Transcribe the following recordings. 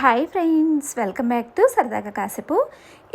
Hi friends welcome back to సరదాగా కాసేపు.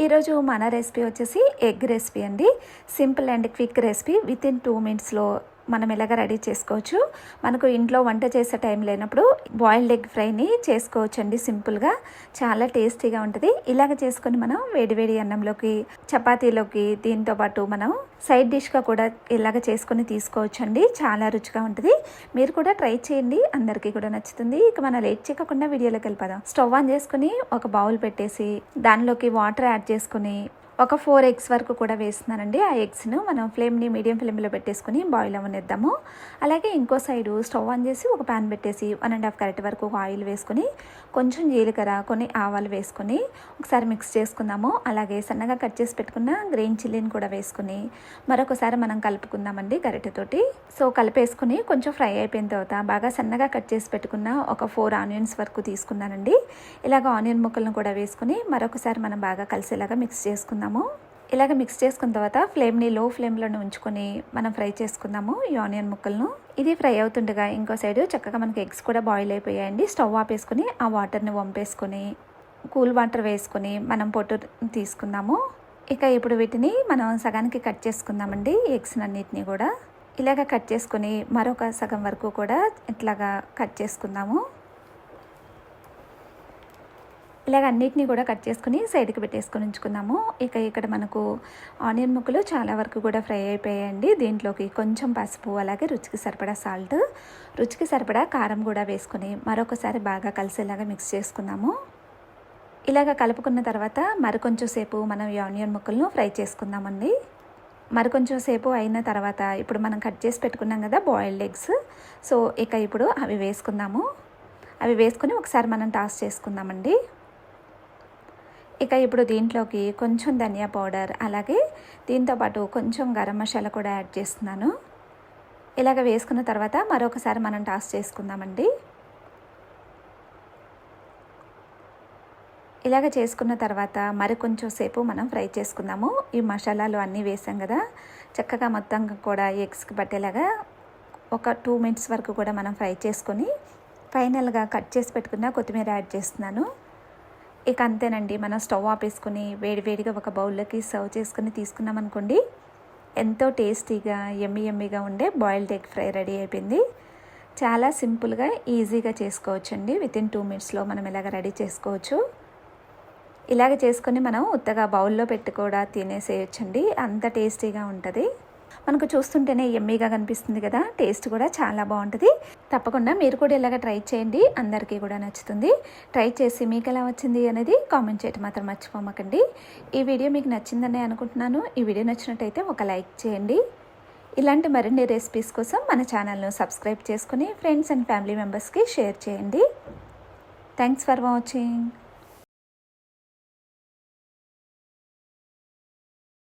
ఈరోజు మన రెసిపీ వచ్చేసి ఎగ్ రెసిపీ అండి. Simple and quick recipe within two మినిట్స్లో మనం ఎలాగ రెడీ చేసుకోవచ్చు? మనకు ఇంట్లో వంట చేసే టైం లేనప్పుడు బాయిల్డ్ ఎగ్ ఫ్రైని చేసుకోవచ్చు అండి సింపుల్గా. చాలా టేస్టీగా ఉంటుంది. ఇలాగ చేసుకొని మనం వేడివేడి అన్నంలోకి చపాతీలోకి దీంతో పాటు మనం సైడ్ డిష్గా కూడా ఇలాగ చేసుకొని తీసుకోవచ్చు అండి చాలా రుచిగా ఉంటుంది. మీరు కూడా ట్రై చేయండి. అందరికీ కూడా నచ్చుతుంది. ఇక మనం లేట్ చేయకుండా వీడియోలోకి వెళ్ళిపోదాం. స్టవ్ ఆన్ చేసుకుని ఒక బౌల్ పెట్టేసి దానిలోకి వాటర్ యాడ్ చేసుకుని ఒక ఫోర్ ఎగ్స్ వరకు కూడా వేస్తున్నానండి. ఆ ఎగ్స్ను మనం ఫ్లేమ్ని మీడియం ఫ్లేమ్లో పెట్టేసుకుని బాయిల్ అవ్వనిద్దాము. అలాగే ఇంకో సైడు స్టవ్ ఆన్ చేసి ఒక ప్యాన్ పెట్టేసి వన్ అండ్ హాఫ్ కరెక్ట్ వరకు ఆయిల్ వేసుకొని కొంచెం జీలకర్ర కొన్ని ఆవాలు వేసుకొని ఒకసారి మిక్స్ చేసుకుందాము. అలాగే సన్నగా కట్ చేసి పెట్టుకున్న గ్రీన్ చిల్లీని కూడా వేసుకుని మరొకసారి మనం కలుపుకుందామండి గరిటెతోటి సో కలిపేసుకుని కొంచెం ఫ్రై అయిపోయిన తర్వాత బాగా సన్నగా కట్ చేసి పెట్టుకున్న ఒక ఫోర్ ఆనియన్స్ వరకు తీసుకున్నానండి. ఇలాగ ఆనియన్ ముక్కలను కూడా వేసుకుని మరొకసారి మనం బాగా కలిసేలాగా మిక్స్ చేసుకుందాము. ఇలాగ మిక్స్ చేసుకున్న తర్వాత ఫ్లేమ్ని లో ఫ్లేమ్లోనే ఉంచుకొని మనం ఫ్రై చేసుకుందాము ఈ ఆనియన్ ముక్కలను. ఇది ఫ్రై అవుతుండగా ఇంకో సైడ్ చక్కగా మనకి ఎగ్స్ కూడా బాయిల్ అయిపోయాయండి. స్టవ్ ఆపేసుకుని ఆ వాటర్ని వంపేసుకొని కూల్ వాటర్ వేసుకొని మనం పొట్టు తీసుకుందాము. ఇక ఇప్పుడు వీటిని మనం సగానికి కట్ చేసుకుందామండి ఎగ్స్ అన్నిటిని కూడా. ఇలాగ కట్ చేసుకొని మరొక సగం వరకు కూడా ఇట్లాగా కట్ చేసుకుందాము. ఇలాగ అన్నిటినీ కూడా కట్ చేసుకుని సైడ్కి పెట్టేసుకొని ఉంచుకుందాము. ఇక ఇక్కడ మనకు ఆనియన్ ముక్కలు చాలా వరకు కూడా ఫ్రై అయిపోయాయండి. దీంట్లోకి కొంచెం పసుపు అలాగే రుచికి సరిపడా సాల్ట్ రుచికి సరిపడా కారం కూడా వేసుకుని మరొకసారి బాగా కలిసేలాగా మిక్స్ చేసుకుందాము. ఇలాగ కలుపుకున్న తర్వాత మరికొంచెం సేపు మనం ఈ ఆనియన్ ముక్కలను ఫ్రై చేసుకుందామండి. మరికొంచెం సేపు అయిన తర్వాత ఇప్పుడు మనం కట్ చేసి పెట్టుకున్నాం కదా బాయిల్డ్ ఎగ్స్. సో ఇక ఇప్పుడు అవి వేసుకుందాము. అవి వేసుకొని ఒకసారి మనం టాస్ చేసుకుందామండి. ఇక ఇప్పుడు దీంట్లోకి కొంచెం ధనియా పౌడర్ అలాగే దీంతోపాటు కొంచెం గరం మసాలా కూడా యాడ్ చేస్తున్నాను. ఇలాగ వేసుకున్న తర్వాత మరొకసారి మనం టాస్ చేసుకుందామండి. ఇలాగ చేసుకున్న తర్వాత మరి కొంచెం సేపు మనం ఫ్రై చేసుకుందాము. ఈ మసాలాలు అన్నీ వేసాం కదా చక్కగా మొత్తం కూడా ఎగ్స్కి పట్టేలాగా ఒక టూ మినిట్స్ వరకు కూడా మనం ఫ్రై చేసుకొని ఫైనల్గా కట్ చేసి పెట్టుకున్న కొత్తిమీర యాడ్ చేస్తున్నాను. ఇక అంతేనండి మనం స్టవ్ ఆపేసుకుని వేడివేడిగా ఒక బౌల్లోకి సర్వ్ చేసుకుని తీసుకున్నాం అనుకోండి ఎంతో టేస్టీగా ఎమ్మి ఎమ్మిగా ఉండే బాయిల్డ్ ఎగ్ ఫ్రై రెడీ అయిపోయింది. చాలా సింపుల్గా ఈజీగా చేసుకోవచ్చండి. విత్ ఇన్ టూ మినిట్స్లో మనం ఇలాగ రెడీ చేసుకోవచ్చు. ఇలాగ చేసుకొని మనం ఉత్తగా బౌల్లో పెట్టి కూడా తినేసేయచ్చండి. అంత టేస్టీగా ఉంటుంది. మనకు చూస్తుంటేనే ఎమ్మీగా కనిపిస్తుంది కదా. టేస్ట్ కూడా చాలా బాగుంటుంది. తప్పకుండా మీరు కూడా ఇలాగ ట్రై చేయండి. అందరికీ కూడా నచ్చుతుంది. ట్రై చేసి మీకు ఎలా వచ్చింది అనేది కామెంట్ చేయటం మాత్రం మర్చిపోమకండి. ఈ వీడియో మీకు నచ్చిందని అనుకుంటున్నాను. ఈ వీడియో నచ్చినట్టయితే ఒక లైక్ చేయండి. ఇలాంటి మరిన్ని రెసిపీస్ కోసం మన ఛానల్ను సబ్స్క్రైబ్ చేసుకుని ఫ్రెండ్స్ అండ్ ఫ్యామిలీ మెంబర్స్కి షేర్ చేయండి. Thanks for watching.